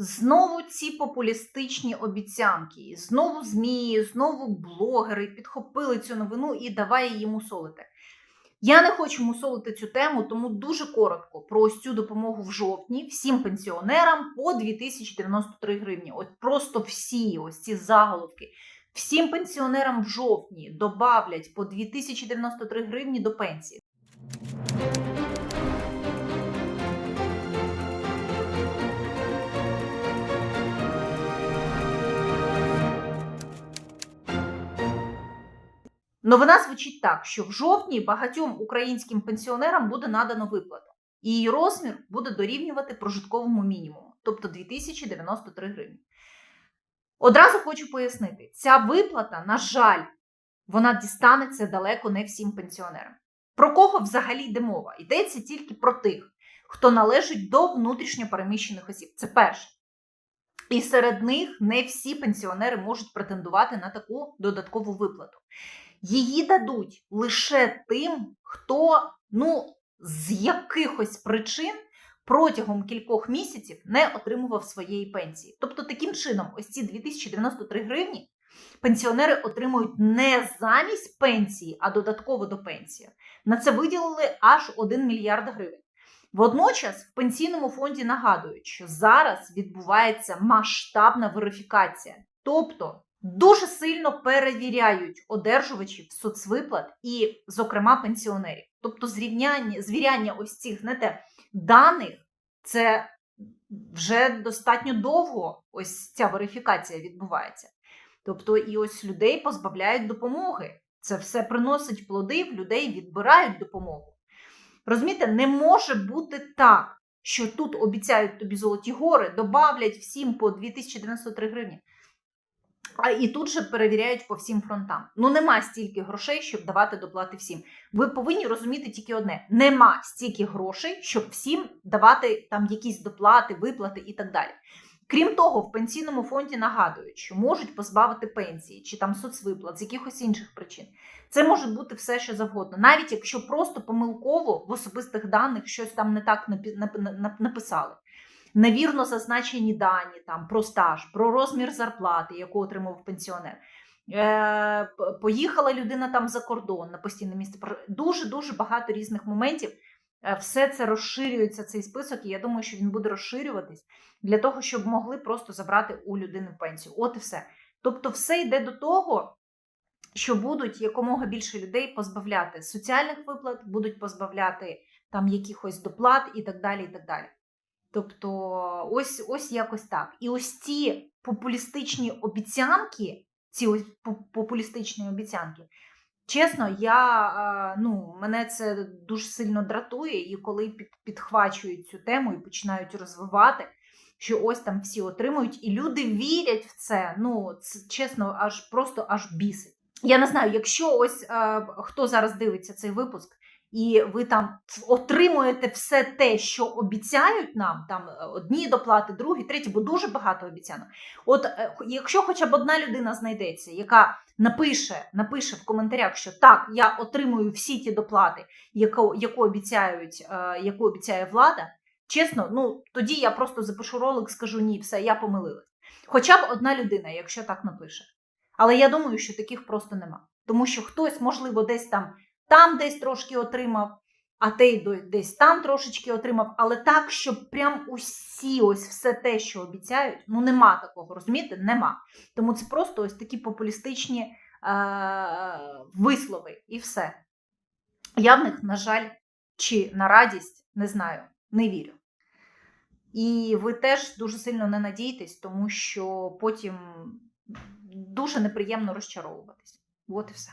Знову ці популістичні обіцянки, знову ЗМІ, знову блогери підхопили цю новину і давай її мусолити. Я не хочу мусолити цю тему, тому дуже коротко про ось цю допомогу в жовтні всім пенсіонерам по 2093 гривні. От просто всі ось ці заголовки. Всім пенсіонерам в жовтні добавлять по 2093 гривні до пенсії. Новина звучить так, що в жовтні багатьом українським пенсіонерам буде надано виплату. І її розмір буде дорівнювати прожитковому мінімуму, тобто 2093 гривні. Одразу хочу пояснити, ця виплата, на жаль, вона дістанеться далеко не всім пенсіонерам. Про кого взагалі йде мова? Йдеться тільки про тих, хто належить до внутрішньопереміщених осіб. Це перше. І серед них не всі пенсіонери можуть претендувати на таку додаткову виплату. Її дадуть лише тим, хто ну, з якихось причин протягом кількох місяців не отримував своєї пенсії. Тобто, таким чином, ось ці 2093 гривні пенсіонери отримують не замість пенсії, а додатково до пенсії. На це виділили аж 1 мільярд гривень. Водночас в пенсійному фонді нагадують, що зараз відбувається масштабна верифікація, тобто дуже сильно перевіряють одержувачів соцвиплат і, зокрема, пенсіонерів. Тобто, зрівняння звіряння ось цих знаєте, даних це вже достатньо довго. Ось ця верифікація відбувається. Тобто, і ось людей позбавляють допомоги. Це все приносить плоди, в людей відбирають допомогу. Розумієте, не може бути так, що тут обіцяють тобі золоті гори, добавлять всім по 2093 гривні. А і тут же перевіряють по всім фронтам. Ну нема стільки грошей, щоб давати доплати всім. Ви повинні розуміти тільки одне: нема стільки грошей, щоб всім давати там якісь доплати, виплати і так далі. Крім того, в пенсійному фонді нагадують, що можуть позбавити пенсії чи там соцвиплат з якихось інших причин. Це може бути все, що завгодно, навіть якщо просто помилково в особистих даних щось там не так написали. Невірно зазначені дані там про стаж, про розмір зарплати, яку отримав пенсіонер. Е, поїхала людина там за кордон на постійне місце. Дуже дуже багато різних моментів. Е, Все це розширюється цей список, і я думаю, що він буде розширюватись для того, щоб могли просто забрати у людини пенсію. От і все. Тобто, все йде до того, що будуть якомога більше людей позбавляти соціальних виплат, будуть позбавляти там якихось доплат і так далі. і так далі. Тобто, ось ось якось так. І ось ці популістичні обіцянки, ці ось пу- популістичні обіцянки. Чесно, я е, ну мене це дуже сильно дратує, і коли під, підхвачують цю тему і починають розвивати, що ось там всі отримують, і люди вірять в це. Ну це чесно, аж просто аж бісить. Я не знаю, якщо ось е, хто зараз дивиться цей випуск, і ви там отримуєте все те, що обіцяють нам, там е, одні доплати, другі, треті, бо дуже багато обіцянок. От е, якщо хоча б одна людина знайдеться, яка напише, напише в коментарях, що так, я отримую всі ті доплати, яку, яку обіцяють, е, яку обіцяє влада. Чесно, ну тоді я просто запишу ролик, скажу ні, все, я помилилась. Хоча б одна людина, якщо так напише. Але я думаю, що таких просто нема. Тому що хтось, можливо, десь там, там десь трошки отримав, а той десь там трошечки отримав, але так, щоб прям усі ось все те, що обіцяють, ну нема такого, розумієте? Нема. Тому це просто ось такі популістичні е- вислови і все. Я в них, на жаль, чи на радість, не знаю, не вірю. І ви теж дуже сильно не надійтесь, тому що потім дуже неприємно розчаровуватись. От і все.